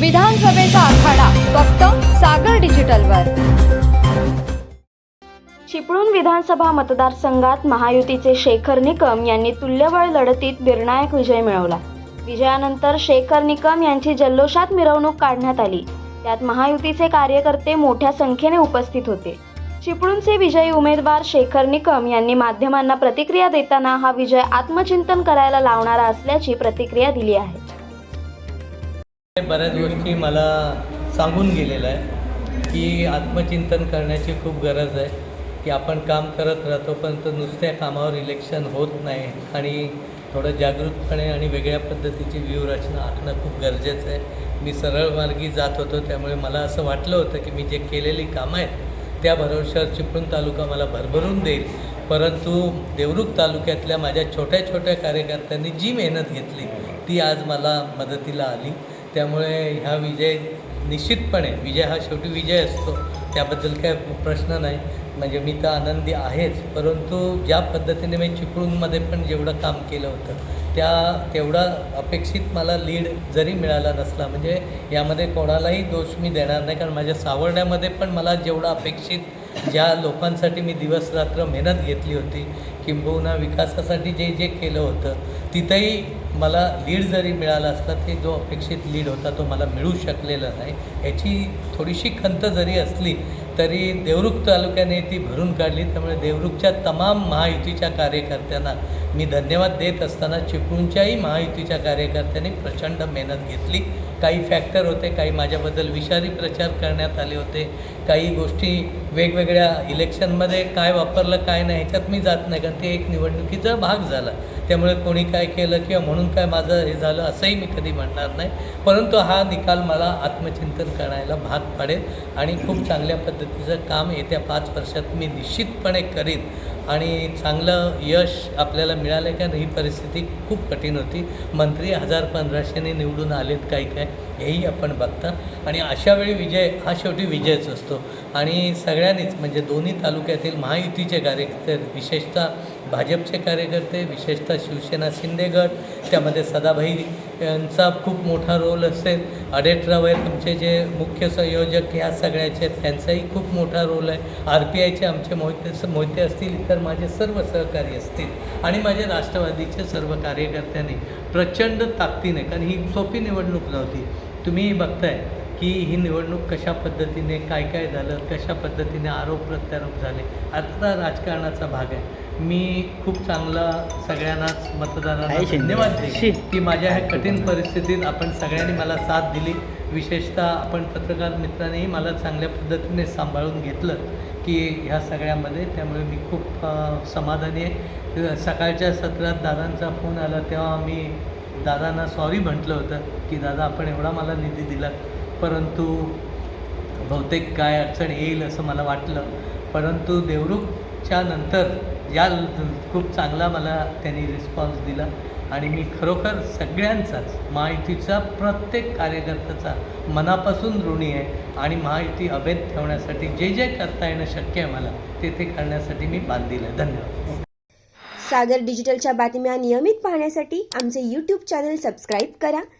विधानसभेचा आखाडा फक्त सागर डिजिटलवर. चिपळूण विधानसभा मतदारसंघात महायुतीचे शेखर निकम यांनी तुल्यबळ लढतीत निर्णायक विजय मिळवला. विजयानंतर शेखर निकम यांची जल्लोषात मिरवणूक काढण्यात आली. त्यात महायुतीचे कार्यकर्ते मोठ्या संख्येने उपस्थित होते. चिपळूणचे विजयी उमेदवार शेखर निकम यांनी माध्यमांना प्रतिक्रिया देताना हा विजय आत्मचिंतन करायला लावणारा असल्याची प्रतिक्रिया दिली आहे. बऱ्याच गोष्टी मला सांगून गेलेलं आहे की आत्मचिंतन करण्याची खूप गरज आहे की आपण काम करत राहतो पण तो नुसत्या कामावर इलेक्शन होत नाही आणि थोडं जागृतपणे आणि वेगळ्या पद्धतीची व्यूहरचना आखणं खूप गरजेचं आहे. मी सरळ मार्गी जात होतो त्यामुळे मला असं वाटलं होतं की मी जे केलेली कामं आहेत त्या भरवशावर चिपळूण तालुका मला भरभरून देईल. परंतु देवरुख तालुक्यातल्या माझ्या छोट्या छोट्या कार्यकर्त्यांनी जी मेहनत घेतली ती आज मला मदतीला आली. त्यामुळे ह्या विजय निश्चितपणे विजय हा शेवटी विजय असतो त्याबद्दल काय प्रश्न नाही. म्हणजे मी तर आनंदी आहेच परंतु ज्या पद्धतीने मी चिपळूणमध्ये पण जेवढं काम केलं होतं त्या तेवढा अपेक्षित मला लीड जरी मिळाला नसला म्हणजे यामध्ये कोणालाही दोष मी देणार नाही कारण माझ्या सावरण्यामध्ये पण मला जेवढा अपेक्षित ज्या लोकांसाठी मी दिवस रात्र मेहनत घेतली होती किंबहुना विकासासाठी जे जे केलं होतं तिथंही मला लीड जरी मिळाला असता ते जो अपेक्षित लीड होता तो मला मिळू शकलेला नाही. ह्याची थोडीशी खंत जरी असली तरी देवरुख तालुक्याने ती भरून काढली. त्यामुळे देवरुखच्या तमाम महायुतीच्या कार्यकर्त्यांना मी धन्यवाद देत असताना चिपळूणच्याही महायुतीच्या कार्यकर्त्यांनी प्रचंड मेहनत घेतली. काही फॅक्टर होते काही माझ्याबद्दल विषारी प्रचार करण्यात आले होते. काही गोष्टी वेगवेगळ्या इलेक्शनमध्ये काय वापरलं काय नाही ह्याच्यात मी जात नाही कारण ते एक निवडणुकीचा भाग झाला. त्यामुळे कोणी काय केलं किंवा म्हणून काय माझं हे झालं असंही मी कधी म्हणणार नाही. परंतु हा निकाल मला आत्मचिंतन करायला भाग पाडेल आणि खूप चांगल्या पद्धतीचं काम येत्या पाच वर्षात मी निश्चितपणे करीन. आणि चांगलं यश आपल्याला मिळालं का ही परिस्थिती खूप कठीण होती. मंत्री हजार पंधराशेने निवडून आलेत काही काय हेही आपण बघता. आणि अशा वेळी विजय हा शेवटी विजयच असतो. आणि सगळ्यांनीच म्हणजे दोन्ही तालुक्यातील महायुतीचे कार्यकर्ते विशेषतः भाजपचे कार्यकर्ते विशेषतः शिवसेना शिंदे गट त्यामध्ये सदाभाई यांचा खूप मोठा रोल असेल. अडेटराव आहेत तुमचे जे मुख्य संयोजक ह्या सगळ्याचे आहेत त्यांचाही खूप मोठा रोल आहे. आर पी आयचे आमचे मोहिते मोहिते असतील इतर माझे सर्व सहकारी असतील आणि माझे राष्ट्रवादीचे सर्व कार्यकर्त्यांनी प्रचंड ताकदीने कारण ही सोपी निवडणूक नव्हती. तुम्ही बघताय. की ही निवडणूक कशा पद्धतीने काय काय झालं कशा पद्धतीने आरोप प्रत्यारोप झाले आता राजकारणाचा भाग आहे. मी खूप चांगला सगळ्यांनाच मतदारांना धन्यवाद देईन. की माझ्या ह्या कठीण परिस्थितीत आपण सगळ्यांनी मला साथ दिली. विशेषतः आपण पत्रकार मित्रांनीही मला चांगल्या पद्धतीने सांभाळून घेतलं की ह्या सगळ्यामध्ये. त्यामुळे मी खूप समाधानी आहे. सकाळच्या सत्रात दादांचा फोन आला तेव्हा मी दादांना सॉरी म्हटलं होतं की दादा आपण एवढा मला निधी दिला परंतु बहुतेक काय अडचण येईल असं मला वाटलं. परंतु देवरुखच्या नंतर या खूप चांगला मला त्यांनी रिस्पॉन्स दिला. आणि मी खरोखर सगळ्यांचाच महायुतीचा प्रत्येक कार्यकर्त्याचा मनापासून ऋणी आहे. आणि महायुती अभेद ठेवण्यासाठी जे जे करता येणं शक्य आहे मला ते ते करण्यासाठी मी बांधील आहे धन्यवाद. सागर डिजिटलच्या बातम्या नियमित पाहण्यासाठी आमचे यूट्यूब चॅनल सबस्क्राईब करा.